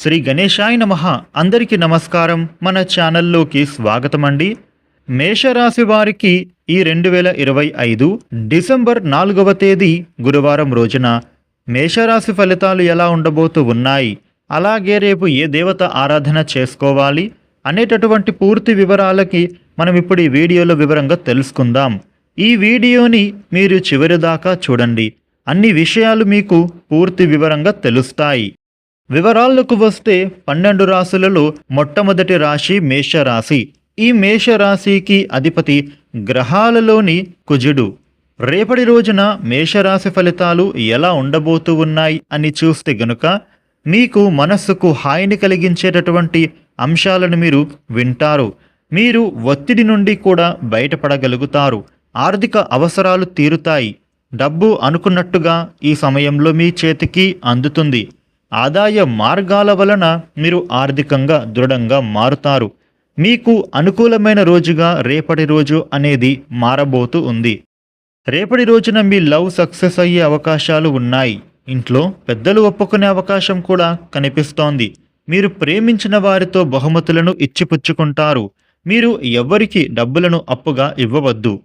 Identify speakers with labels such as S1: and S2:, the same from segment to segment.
S1: శ్రీ గణేశాయ నమ. అందరికీ నమస్కారం. మన ఛానల్లోకి స్వాగతం అండి మేషరాశి వారికి ఈ రెండు వేల ఇరవై ఐదు డిసెంబర్ నాలుగవ తేదీ గురువారం రోజున మేషరాశి ఫలితాలు ఎలా ఉండబోతూ ఉన్నాయి? అలాగే రేపు ఏ దేవత ఆరాధన చేసుకోవాలి? అనేటటువంటి పూర్తి వివరాలకి మనం ఇప్పుడు ఈ వీడియోలో వివరంగా తెలుసుకుందాం. ఈ వీడియోని మీరు చివరి దాకా చూడండి. అన్ని విషయాలు మీకు పూర్తి వివరంగా తెలుస్తాయి. వివరాలకు వస్తే పన్నెండు రాశులలో మొట్టమొదటి రాశి మేషరాశి. ఈ మేషరాశికి అధిపతి గ్రహాలలోని కుజుడు. రేపటి రోజున మేషరాశి ఫలితాలు ఎలా ఉండబోతూ ఉన్నాయి అని చూస్తే గనుక మీకు మనస్సుకు హాయిని కలిగించేటటువంటి అంశాలను మీరు వింటారు. మీరు ఒత్తిడి నుండి కూడా బయటపడగలుగుతారు. ఆర్థిక అవసరాలు తీరుతాయి. డబ్బు అనుకున్నట్టుగా ఈ సమయంలో మీ చేతికి అందుతుంది. ఆదాయ మార్గాల వలన మీరు ఆర్థికంగా దృఢంగా మారుతారు. మీకు అనుకూలమైన రోజుగా రేపటి రోజు అనేది మారబోతూ ఉంది. రేపటి రోజున మీ లవ్ సక్సెస్ అయ్యే అవకాశాలు ఉన్నాయి. ఇంట్లో పెద్దలు ఒప్పుకునే అవకాశం కూడా కనిపిస్తోంది. మీరు ప్రేమించిన వారితో బహుమతులను ఇచ్చిపుచ్చుకుంటారు. మీరు ఎవరికి డబ్బులను అప్పుగా ఇవ్వవద్దు.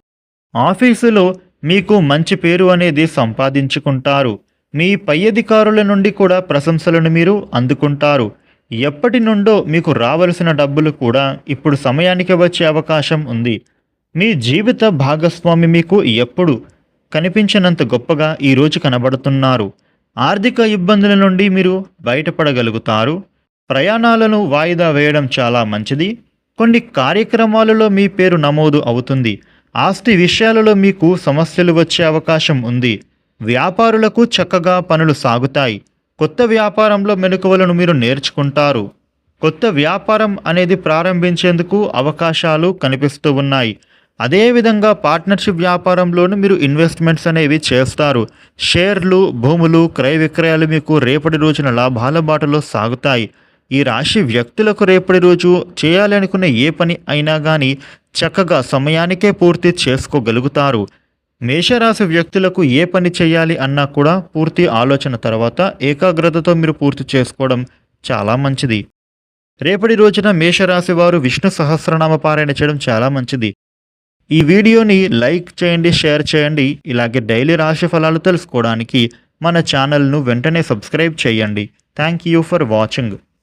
S1: ఆఫీసులో మీకు మంచి పేరు అనేది సంపాదించుకుంటారు. మీ పై అధికారుల నుండి కూడా ప్రశంసలను మీరు అందుకుంటారు. ఎప్పటి నుండో మీకు రావలసిన డబ్బులు కూడా ఇప్పుడు సమయానికి వచ్చే అవకాశం ఉంది. మీ జీవిత భాగస్వామి మీకు ఎప్పుడు కనిపించినంత గొప్పగా ఈరోజు కనబడుతున్నారు. ఆర్థిక ఇబ్బందుల నుండి మీరు బయటపడగలుగుతారు. ప్రయాణాలను వాయిదా వేయడం చాలా మంచిది. కొన్ని కార్యక్రమాలలో మీ పేరు నమోదు అవుతుంది. ఆస్తి విషయాలలో మీకు సమస్యలు వచ్చే అవకాశం ఉంది. వ్యాపారులకు చక్కగా పనులు సాగుతాయి. కొత్త వ్యాపారంలో మెలకువలను మీరు నేర్చుకుంటారు. కొత్త వ్యాపారం అనేది ప్రారంభించేందుకు అవకాశాలు కనిపిస్తూ ఉన్నాయి. అదేవిధంగా పార్ట్నర్షిప్ వ్యాపారంలోనూ మీరు ఇన్వెస్ట్మెంట్స్ అనేవి చేస్తారు. షేర్లు భూములు క్రయ విక్రయాలు మీకు రేపటి రోజున లాభాల బాటలో సాగుతాయి. ఈ రాశి వ్యక్తులకు రేపటి రోజు చేయాలనుకున్న ఏ పని అయినా కానీ చక్కగా సమయానికే పూర్తి చేసుకోగలుగుతారు. మేషరాశి వ్యక్తులకు ఏ పని చేయాలి అన్నా కూడా పూర్తి ఆలోచన తర్వాత ఏకాగ్రతతో మీరు పూర్తి చేసుకోవడం చాలా మంచిది. రేపటి రోజున మేషరాశి వారు విష్ణు సహస్రనామ పారాయణ చేయడం చాలా మంచిది. ఈ వీడియోని లైక్ చేయండి షేర్ చేయండి ఇలాగే డైలీ రాశి ఫలాలు తెలుసుకోవడానికి మన ఛానల్ను వెంటనే సబ్స్క్రైబ్ చేయండి. Thank you for watching.